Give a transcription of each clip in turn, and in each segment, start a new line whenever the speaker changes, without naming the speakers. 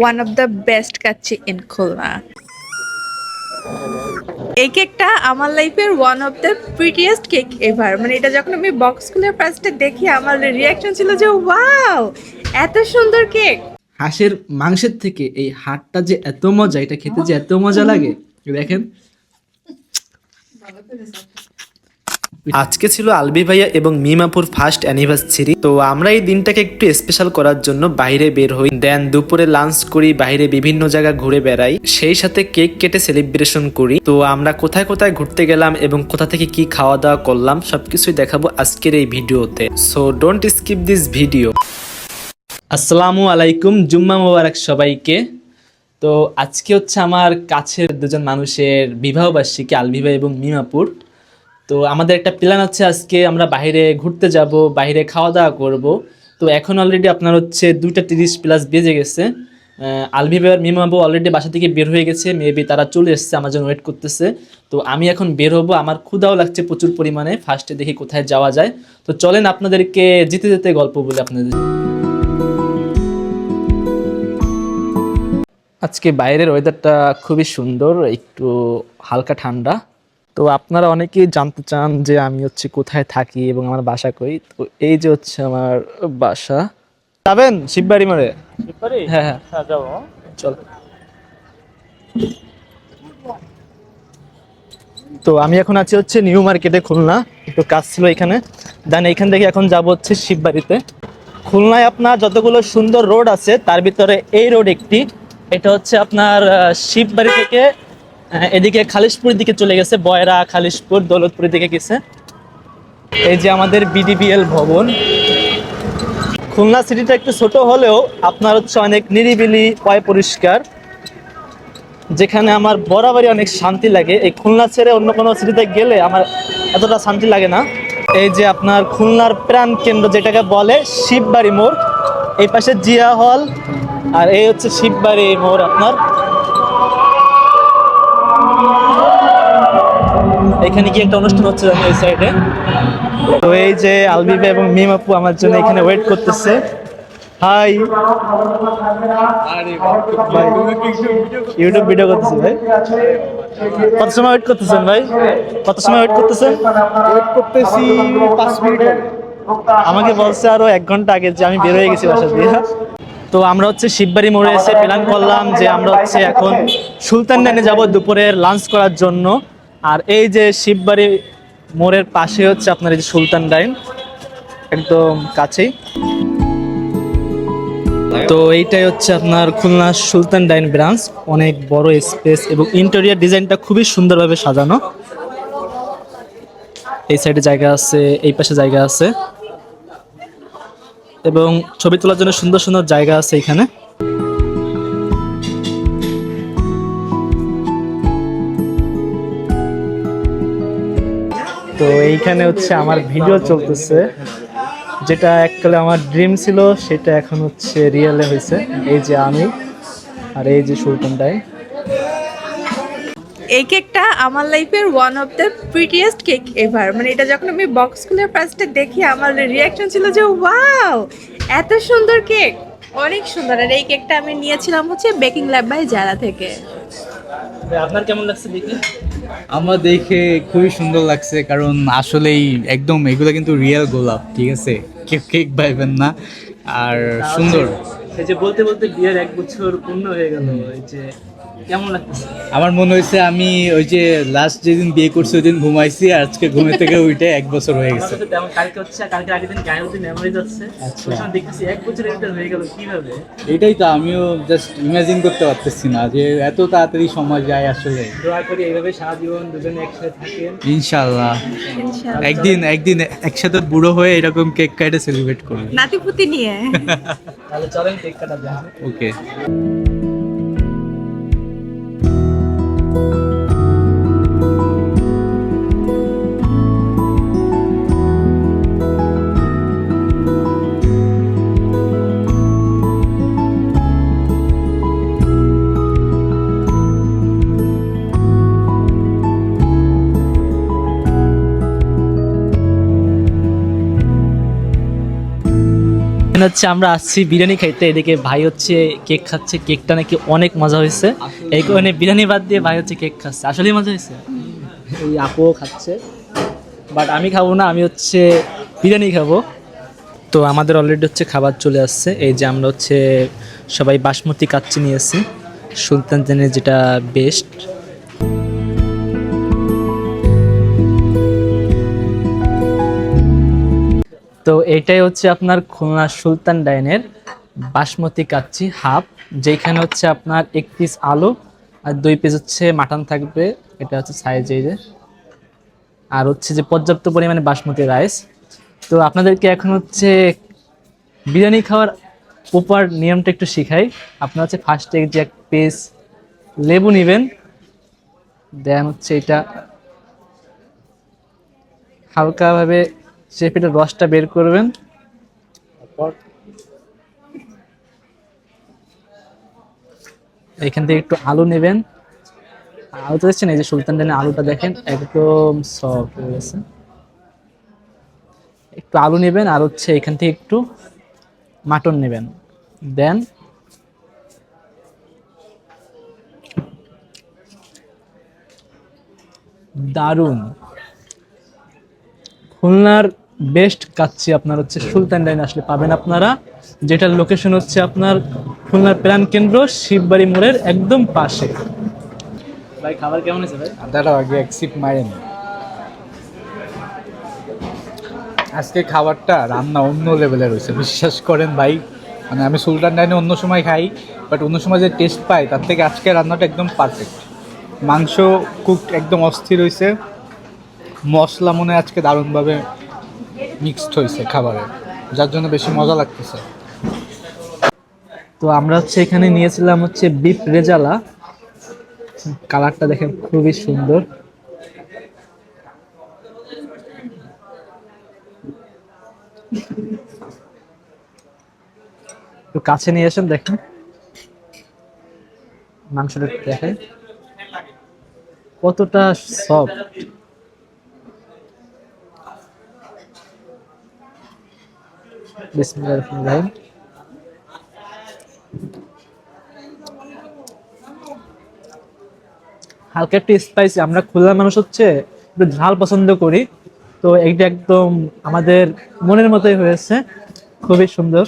One of the best kacchi in Khulna এই কেকটা আমার লাইফের one of the prettiest cake ever মানে এটা যখন আমি বক্স খুলে ফার্স্টে দেখি, আমার রিয়াকশন ছিল যে ওয়াও এত সুন্দর কেক
হাঁসের মাংসের থেকে এই হাড়টা যে এত মজা, এটা খেতে যে এত মজা লাগে। দেখেন।
আজকে ছিল আলবি ভাইয়া এবং মিমাপুর ফার্স্ট অ্যানিভার্সারি তো আমরা এই দিনটাকে একটু স্পেশাল করার জন্য বাইরে বের হই। দেন দুপুরে লাঞ্চ করি, বাইরে বিভিন্ন জায়গা ঘুরে বেড়াই। সেই সাথে কেক কেটে সেলিব্রেশন করি। তো আমরা কোথায় কোথায় ঘুরতে গেলাম এবং কোথা থেকে কি খাওয়া দাওয়া করলাম, সবকিছুই দেখাবো আজকের এই ভিডিওতে। So don't skip this video
আসসালামু আলাইকুম, জুম্মা মোবারক সবাইকে। তো আজকে হচ্ছে আমার কাছের দুজন মানুষের বিবাহবার্ষিকী আলবিবা এবং মিমাপুর। তো আমাদের একটা প্ল্যান আছে আজকে, আমরা বাইরে ঘুরতে যাব, বাইরে খাওয়া দাওয়া করব। তো এখন অলরেডি আপনার হচ্ছে দুইটা তিরিশ প্লাস বেজে গেছে। আর মিমাবু অলরেডি বাসা থেকে বের হয়ে গেছে মেবি তারা চলে এসেছে আমার জন্য ওয়েট করতেছে। তো আমি এখন বের হব, আমার ক্ষুদাও লাগছে প্রচুর পরিমাণে ফার্স্টে দেখি কোথায় যাওয়া যায়। তো চলেন আপনাদেরকে যেতে যেতে গল্প বলি আপনাদের। আজকে বাইরের ওয়েদারটা খুবই সুন্দর, একটু হালকা ঠান্ডা। তো আপনারা অনেকেই জানতে চান যে আমি হচ্ছে কোথায় থাকি এবং আমার বাসা কই। তো এই যে হচ্ছে আমার বাসা। যাবেন? শিববাড়ি মোড়ে? হ্যাঁ হ্যাঁ। যাব। চল। তো আমি এখন আছি হচ্ছে নিউ মার্কেটে খুলনা। একটু কাজ ছিল এখানে। দেন এখান থেকে এখন যাব হচ্ছে শিববাড়িতে। খুলনায় আপনার যতগুলো সুন্দর রোড আছে তার ভিতরে এই রোড একটি। এটা হচ্ছে আপনার শিববাড়ি থেকে এদিকে খালিশপুর দিকে চলে গেছে, বয়রা, খালিশপুর দৌলতপুর দিকে গেছে। এই যে আমাদের বিডিবিএল ভবন। খুলনা সিটিটা একটু ছোট হলেও আপনার হচ্ছে অনেক নিরিবিলি, পয় পরিষ্কার। যেখানে আমার বরাবরই অনেক শান্তি লাগে। এই খুলনা ছেড়ে অন্য কোনো সিটিতে গেলে আমার এতটা শান্তি লাগে না। এই যে আপনার খুলনার প্রাণ কেন্দ্র যেটাকে বলে শিববাড়ি মোড়, এই পাশে জিয়া হল, আর এই হচ্ছে শিববাড়ি মোড় আপনার। এখানে কি একটা অনুষ্ঠান হচ্ছে জানি এই সাইডে তো এই যে আলবিবা এবং মিম আপু আমার জন্য এখানে ওয়েট করতেছে। হাই ইউটিউব ভিডিও করতেছি ভাই? কত সময় ওয়েট করতেছেন ভাই? কত সময় ওয়েট করতেছেন?
ওয়েট করতেছি পাঁচ মিনিট
আমাকে বলছে আরও এক ঘণ্টা আগে যে আমি বের হয়ে গেছি বাসা দিয়ে। তো আমরা হচ্ছে শিববাড়ি মোড়ে এসে প্ল্যান করলাম যে আমরা হচ্ছে এখন সুলতান ডাইনে যাব দুপুরের লাঞ্চ করার জন্য। আর এই যে শিববাড়ি মোড়ের পাশে হচ্ছে আপনার এই যে সুলতান ডাইন, একদম কাছেই। তো এইটাই হচ্ছে আপনার খুলনা সুলতান ডাইন ব্রাঞ্চ, অনেক বড় স্পেস এবং ইন্টেরিয়ার ডিজাইনটা খুবই সুন্দরভাবে সাজানো। এই সাইডে জায়গা আছে, এই পাশে জায়গা আছে। এবং ছবি তোলার জন্য সুন্দর সুন্দর জায়গা আছে এখানে। তো এইখানে হচ্ছে আমার ভিডিও চলতেছে, যেটা এককালে আমার ড্রিম ছিল, সেটা এখন হচ্ছে রিয়েলে হয়েছে। এই যে আমি আর এই যে সুলতান ডাই
এই কেকটা আমার লাইফের one of the prettiest cake ever মানে এটা যখন আমি বক্স খুলে ফার্স্টে দেখি, আমার রিয়াকশন ছিল যে ওয়াও এত সুন্দর কেক অনেক সুন্দর। আর এই কেকটা আমি নিয়েছিলাম হচ্ছে বেকিং ল্যাব বাই জারা থেকে।
আপনার কেমন লাগছে দেখি?
আমার দেখে খুবই সুন্দর লাগছে কারণ আসলেই একদম এগুলো কিন্তু রিয়েল গোলাপ ঠিক আছে? কেক কেক পাইবেন না আর সুন্দর।
এই যে বলতে বলতে বিয়ের এক বছর পূর্ণ হয়ে গেল এই যে কেমন লাগতেছে?
আমার মনে হয়েছে আমি ওই যে লাস্ট যেদিন বিয়ে করছি ওই দিন ঘুমাইছি আর আজকে ঘুমে থেকে উঠে এক বছর হয়ে গেছে।
কালকে হচ্ছে কালকে আগের দিন গায়ে হতে মেমোরি যাচ্ছে।
আচ্ছা।
দেখতেছি এক বছর এটা হয়ে গেল কীভাবে?
এটাই তো আমিও জাস্ট ইমাজিন করতে পারতেছি না যে এত তাড়াতাড়ি সময় যায় আসলে।
দোয়া করি এইভাবে সারা জীবন দুজনে একসাথে থাকেন।
ইনশাল্লাহ
ইনশাআল্লাহ।
একদিন একদিন একসাথে বুড়ো হয়ে এরকম কেক কাটে সেলিব্রেট করব।
নাতিপুতি নিয়ে।
তাহলে চলেন কেক কাটা যাক।
ওকে
এখানে এখানে হচ্ছে আমরা আসছি বিরিয়ানি খাইতে। এদিকে ভাই হচ্ছে কেক খাচ্ছে কেকটা নাকি অনেক মজা হয়েছে। এই কারণে বিরিয়ানি বাদ দিয়ে ভাই হচ্ছে কেক খাচ্ছে। আসলেই মজা হয়েছে। এই আপুও খাচ্ছে। বাট আমি খাব না আমি হচ্ছে বিরিয়ানি খাব। তো আমাদের অলরেডি হচ্ছে খাবার চলে আসছে। এই যে আমরা হচ্ছে সবাই বাসমতি কাচ্চি নিয়েছি। সুলতান জানের যেটা বেস্ট তো এটাই হচ্ছে আপনার খুলনা সুলতান ডাইনের বাসমতি কাচ্চি হাফ, যেখানে হচ্ছে আপনার এক পিস আলু আর দুই পিস হচ্ছে মাটন থাকবে। এটা হচ্ছে সাইজ এই যে। আর হচ্ছে যে পর্যাপ্ত পরিমাণে বাসমতি রাইস তো আপনাদেরকে এখন হচ্ছে বিরিয়ানি খাওয়ার উপর নিয়মটা একটু শিখাই। আপনার হচ্ছে ফার্স্টে যে এক পিস লেবু নেবেন দেন হচ্ছে এটা হালকাভাবে চেপেটার রসটা বের করবেন। এখান থেকে একটু আলু নেবেন। আলু তো দেখছেন এই যে সুলতান ডানের আলুটা দেখেন একদম সফট হয়ে গেছে। একটু আলু নেবেন আর হচ্ছে এখান থেকে একটু মাটন নেবেন। দেন দারুণ। খুলনার বেস্ট কাচ্ছি আপনার হচ্ছে সুলতান ডাইন আসলে পাবেন আপনারা, যেটার লোকেশন হচ্ছে আপনার খুলনার প্রাণ কেন্দ্র শিববাড়ি মোড়ের একদম পাশে। ভাই, খাবার কেমন আছে ভাই?
আগে এক সিপ মারেন আজকে খাবারটা রান্না অন্য লেভেলের হয়েছে বিশ্বাস করেন ভাই। মানে আমি সুলতান ডাইনে অন্য সময় খাই বাট অন্য সময় যে টেস্ট পাই, তার থেকে আজকে রান্নাটা একদম পারফেক্ট মাংস কুক একদম অস্থির হয়েছে মশলা মনে আজকে দারুণভাবে মিক্সড হয়েছে খাবারে যার জন্য বেশি মজা লাগতেছে।
তো আমরা হচ্ছে এখানে নিয়েছিলাম হচ্ছে বিপ রেজালা। কালারটা দেখেন খুবই সুন্দর। একটু কাছে নিয়ে আসেন দেখেন। মাংসটা দেখেন। কতটা সফট বিসমিল্লাহির রহমানির রহিম। হালকা একটু স্পাইসি আমরা খুলনার মানুষ হচ্ছে একটু ঝাল পছন্দ করি। তো এইটা একদম আমাদের মনের মতোই হয়েছে খুবই সুন্দর।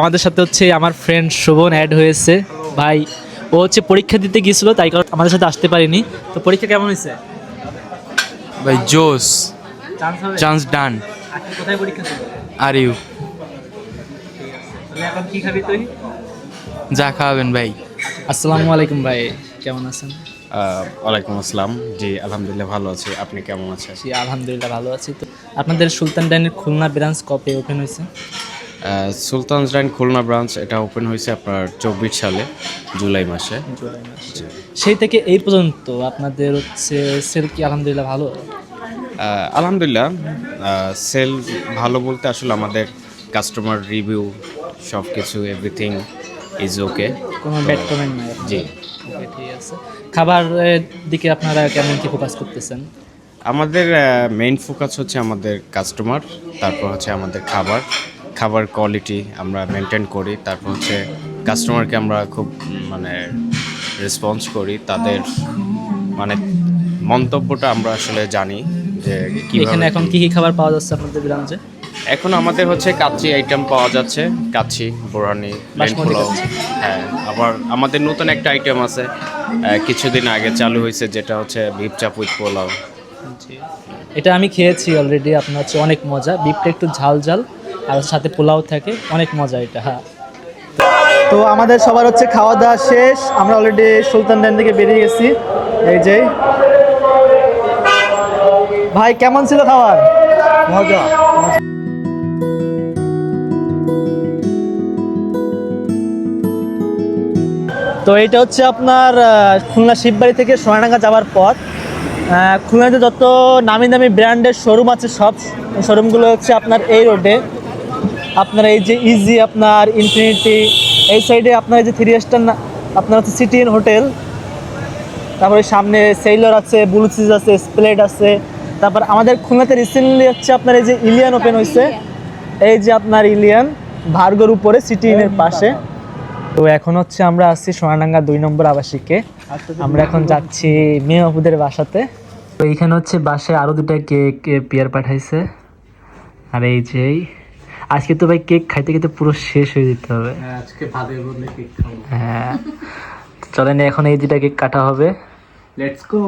আমাদের সাথে হচ্ছে আমার ফ্রেন্ড শোভন অ্যাড হয়েছে। ভাই ও হচ্ছে পরীক্ষা দিতে গিয়েছিল তাই কারণ আমাদের সাথে আসতে পারিনি। তো পরীক্ষা কেমন হয়েছে?
ভাই জোস
চান্স
ডান
কোথায় পরীক্ষা
আর ইউ।
এখন কি খাবি তুই?
যা খাওয়াবেন ভাই।
আসসালামু আলাইকুম ভাই। কেমন আছেন?
ওয়ালাইকুম আসসালাম। জি আলহামদুলিল্লাহ ভালো আছি। আপনি কেমন আছেন?
জি আলহামদুলিল্লাহ ভালো আছি। তো আপনাদের সুলতান ডাইনের খুলনা ব্রাঞ্চ কপে ওপেন হয়েছে?
সুলতানস ডাইন খুলনা ব্রাঞ্চ এটা ওপেন হয়েছে আপনার চব্বিশ সালে জুলাই মাসে।
সেই থেকে এই পর্যন্ত আপনাদের হচ্ছে সেল কি আলহামদুলিল্লাহ ভালো?
আলহামদুলিল্লাহ সেল ভালো বলতে আসলে আমাদের কাস্টমার রিভিউ সব কিছু এভরিথিং ইজ ওকে
কোনো ব্যাড কমেন্ট নাই
জি।
ঠিক আছে। খাবারের দিকে আপনারা কেমন কি ফোকাস করতেছেন?
আমাদের মেইন ফোকাস হচ্ছে আমাদের কাস্টমার তারপর হচ্ছে আমাদের খাবার। খাবার কোয়ালিটি আমরা মেনটেন করি তারপর হচ্ছে কাস্টমারকে আমরা খুব মানে রেসপন্স করি তাদের মানে মন্তব্যটা আমরা আসলে জানি যে
এখানে এখন কি কি খাবার পাওয়া যাচ্ছে আপনাদের ব্রাঞ্চে
এখন আমাদের হচ্ছে কাচ্চি আইটেম পাওয়া যাচ্ছে কাচ্চি বোরানি পোলাও। হ্যাঁ আবার আমাদের নতুন একটা আইটেম আছে কিছুদিন আগে চালু হয়েছে যেটা হচ্ছে বিপ চাপ উইথ পোলাও।
এটা আমি খেয়েছি অলরেডি আপনার হচ্ছে অনেক মজা। বিপটা একটু ঝাল ঝাল আর সাথে পোলাও থাকে অনেক মজা এটা হ্যাঁ। তো আমাদের সবার হচ্ছে খাওয়া দাওয়া শেষ আমরা অলরেডি সুলতান ড্যান থেকে বেরিয়ে গেছি। এই যে। ভাই কেমন ছিল খাবার?
মজা।
তো এটা হচ্ছে আপনার খুলনা শিববাড়ি থেকে সোনাডাঙ্গা যাওয়ার পথ। খুলনাতে যত নামি দামি ব্র্যান্ডের শোরুম আছে সব শোরুমগুলো হচ্ছে আপনার এই রোডে আপনার এই যে ইজি আপনার ইনফিনিটি এই সাইডে আপনার এই যে থ্রি স্টার আপনার হচ্ছে সিটি ইন হোটেল তারপরে সামনে সেইলর আছে ব্লুচিজ আছে স্প্লেড আছে তারপর আমাদের খুলনাতে রিসেন্টলি হচ্ছে আপনার এই যে ইলিয়ান ওপেন হয়েছে এই যে আপনার ইলিয়ান ভার্গর উপরে সিটি ইনের পাশে। তো এখন হচ্ছে আমরা আসছি সোনাডাঙ্গা দুই নম্বর আবাসিকে। আমরা এখন যাচ্ছি মেয়ে বাসাতে। তো এইখানে হচ্ছে বাসায় আরও দুটা কেক পেয়ার পাঠাইছে। আর এই যে এই। আজকে তো ভাই কেক খাইতে খেতে পুরো শেষ হয়ে যেতে হবে।
আজকে ভাতের বদলে কেক খাব।
হ্যাঁ। চলেন এখন এই দুটা কেক কাটা হবে।
লেটস গো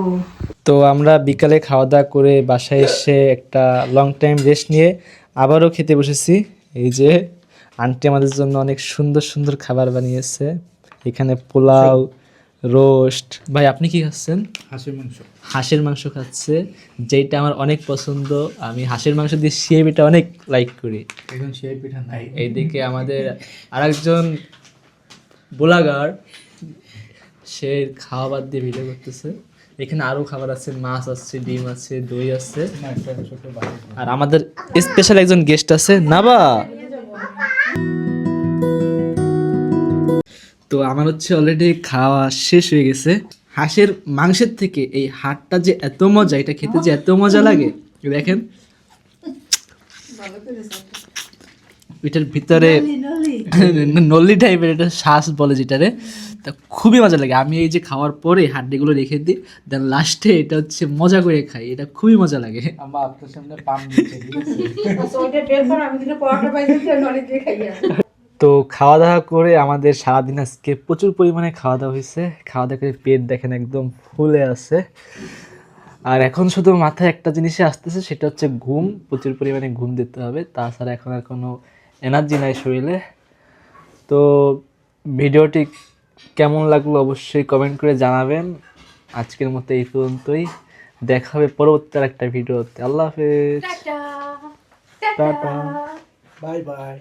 তো আমরা বিকালে খাওয়া দাওয়া করে বাসায় এসে একটা লং টাইম রেস্ট নিয়ে আবারও খেতে বসেছি। এই যে আন্টি আমাদের জন্য অনেক সুন্দর সুন্দর খাবার বানিয়েছে। এখানে পোলাও রোস্ট। ভাই আপনি কি খাচ্ছেন?
হাসির মাংস।
হাঁসের মাংস খাচ্ছে যেটা আমার অনেক পছন্দ। আমি হাঁসের মাংস দিয়ে সিএবিটা অনেক লাইক করি।
এখন সেই পিঠা নাই।
এইদিকে আমাদের আরেকজন বোলাগার সে খাওয়া বাদ দিয়ে ভিডিও করতেছে। এখানে আরও খাবার আছে মাছ আছে ডিম আছে দই আছে। আর আমাদের স্পেশাল একজন গেস্ট আছে নাবা। তো আমার হচ্ছে অলরেডি খাওয়া শেষ হয়ে গেছে। হাঁসের মাংসের থেকে এই হাড়টা যে এত মজা এটা খেতে যে এত মজা লাগে দেখেন। এটার ভিতরে নল্লি টাইপের এটা শ্বাস বলে যেটারে তা খুবই মজা লাগে। আমি এই যে খাওয়ার পরে হাড্ডিগুলো রেখে দিই দেন লাস্টে এটা হচ্ছে মজা করে খাই এটা খুবই মজা লাগে।
আমার আপনার সামনে পাম দিচ্ছে ঠিক আছে?
তো খাওয়া দাওয়া করে আমাদের সারাদিন আজকে প্রচুর পরিমাণে খাওয়া দাওয়া হয়েছে। খাওয়া দাওয়া করে পেট দেখেন একদম ফুলে আছে। আর এখন শুধু মাথায় একটা জিনিসে আসতেছে সেটা হচ্ছে ঘুম। প্রচুর পরিমাণে ঘুম দিতে হবে তাছাড়া এখন আর কোনো এনার্জি নাই শরীরে। তো ভিডিওটি কেমন লাগল অবশ্যই কমেন্ট করে জানাবেন। আজকের মতো এই পর্যন্তই। দেখা হবে পরবর্তী আর একটা ভিডিওতে। আল্লাহ হাফেজ। টাটা।
Bye bye.